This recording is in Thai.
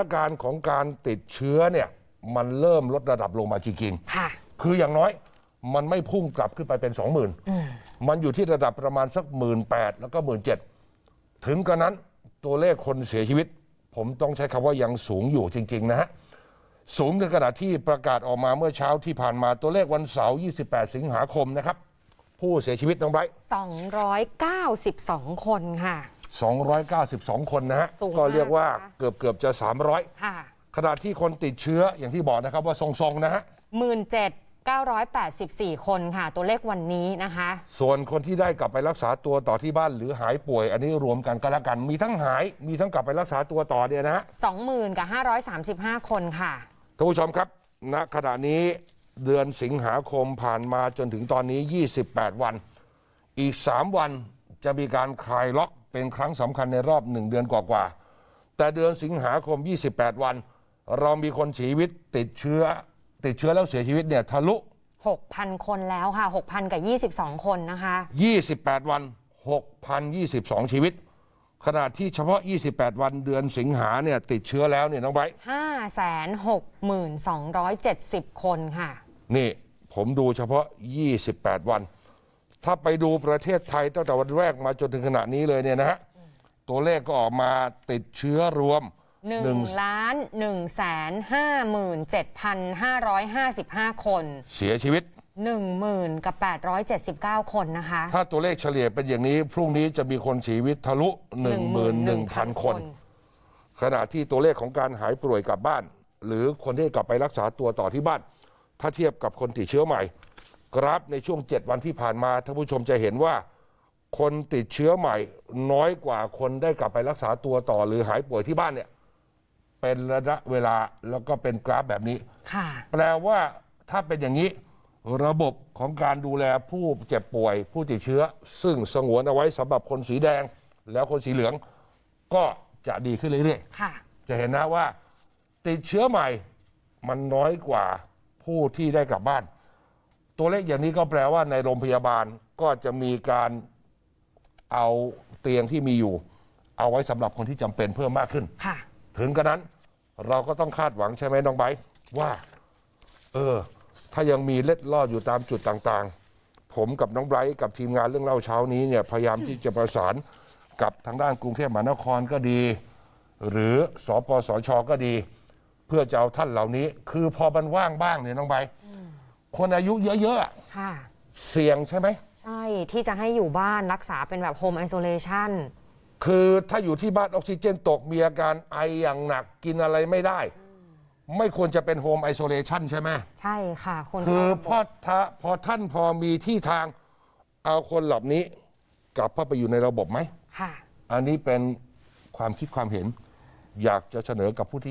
อาการของการติดเชื้อเนี่ยมันเริ่มลดระดับลงมาจริงค่ะๆคืออย่างน้อยมันไม่พุ่งกลับขึ้นไปเป็น20,000มันอยู่ที่ระดับประมาณสักหมื่นแปดแล้วก็หมื่นเจ็ดถึงกระนั้นตัวเลขคนเสียชีวิต ผมต้องใช้คำว่ายังสูงอยู่จริง ๆ นะฮะ สูงในขณะที่ประกาศออกมาเมื่อเช้าที่ผ่านมาตัวเลขวันเสาร์ 28 สิงหาคมนะครับ ผู้เสียชีวิตน้องไบรท์292 คนค่ะ 292 คนนะฮะ สูงมาก ก็เรียกว่านะคะเกือบเกือบๆจะ300ค่ะขณะที่คนติดเชื้ออย่างที่บอกนะครับว่าทรงๆนะฮะ17,984คนค่ะ ตัวเลขวันนี้นะคะ ส่วนคนที่ได้กลับไปรักษาตัวต่อที่บ้านหรือหายป่วย อันนี้รวมกันก็แล้วกัน มีทั้งหาย มีทั้งกลับไปรักษาตัวต่อเนี่ยนะฮะ20,000กับ535คนค่ะ ท่านผู้ชมครับ ณ ขณะนี้เดือนสิงหาคมผ่านมาจนถึงตอนนี้ 28 วัน อีก 3 วันจะมีการคลายล็อก เป็นครั้งสำคัญในรอบ1เดือนกว่าๆแต่เดือนสิงหาคม 28 วัน เรามีคนเสียชีวิตติดเชื้อ ติดเชื้อแล้วเสียชีวิตเนี่ยทะลุ 6,000 คนแล้วค่ะ 6,000 กับ 22 คนนะคะ 28 วัน 6,022 ชีวิต ขณะที่เฉพาะ 28 วันเดือนสิงหาเนี่ยติดเชื้อแล้วเนี่ยน้องไบร์ท562,270 คนค่ะ นี่ผมดูเฉพาะ 28 วัน ถ้าไปดูประเทศไทยตั้งแต่วันแรกมาจนถึงขณะนี้เลยเนี่ยนะฮะตัวเลขก็ออกมาติดเชื้อรวม1ล้าน1แสน57,555คนเสียชีวิต10,000กับ879คนนะคะ ถ้าตัวเลขเฉลี่ยเป็นอย่างนี้ พรุ่งนี้จะมีคนเสียชีวิตทะลุ 11,000 คน ขณะที่ตัวเลขของการหายป่วยกลับบ้าน หรือคนที่กลับไปรักษาตัวต่อที่บ้าน ถ้าเทียบกับคนติดเชื้อใหม่ กราฟในช่วง 7 วันที่ผ่านมาท่านผู้ชมจะเห็นว่า คนติดเชื้อใหม่น้อยกว่าคนได้กลับไปรักษาตัวต่อหรือหายป่วยที่บ้านเนี่ย เป็นระยะเวลาแล้วก็เป็นกราฟแบบนี้ ค่ะ แปลว่าถ้าเป็นอย่างนี้ระบบของการดูแลผู้เจ็บป่วย ผู้ติดเชื้อ ซึ่งสงวนเอาไว้สำหรับคนสีแดง แล้วคนสีเหลือง ก็จะดีขึ้นเรื่อยค่ะ ๆ จะเห็นนะว่า ติดเชื้อใหม่มันน้อยกว่าผู้ที่ได้กลับบ้าน ตัวเลขอย่างนี้ก็แปลว่าในโรงพยาบาลก็จะมีการเอาเตียงที่มีอยู่ เอาไว้สำหรับคนที่จำเป็นเพิ่มมากขึ้น ค่ะ ถึงกระนั้นเราก็ต้องคาดหวังใช่ไหมน้องไบร์ทว่า เออ ถ้ายังมีเล็ดลอดอยู่ตามจุดต่างๆ ผมกับน้องไบร์ทกับทีมงานเรื่องเล่าเช้านี้เนี่ยพยายามที่จะประสานกับทางด้านกรุงเทพมหานครก็ดี หรือสปสชก็ดี เพื่อจะเอาท่านเหล่านี้ คือพอมันว่างบ้างเนี่ยน้องไบร์ท คนอายุเยอะๆอะค่ะเสี่ยงใช่ไหม ใช่ที่จะให้อยู่บ้านรักษาเป็นแบบโฮมไอโซเลชันคือถ้าอยู่ที่บ้านออกซิเจนตกมีอาการไออย่างหนักกินอะไรไม่ได้ ไม่ควรจะเป็นโฮมไอโซเลชันใช่ไหม ใช่ค่ะ คนคือเข้าระบบพอถ้าพอท่านพอมีที่ทางเอาคนเหล่านี้ กลับเข้าไปอยู่ในระบบไหม ค่ะ อันนี้เป็นความคิดความเห็น อยากจะเสนอกับผู้ที่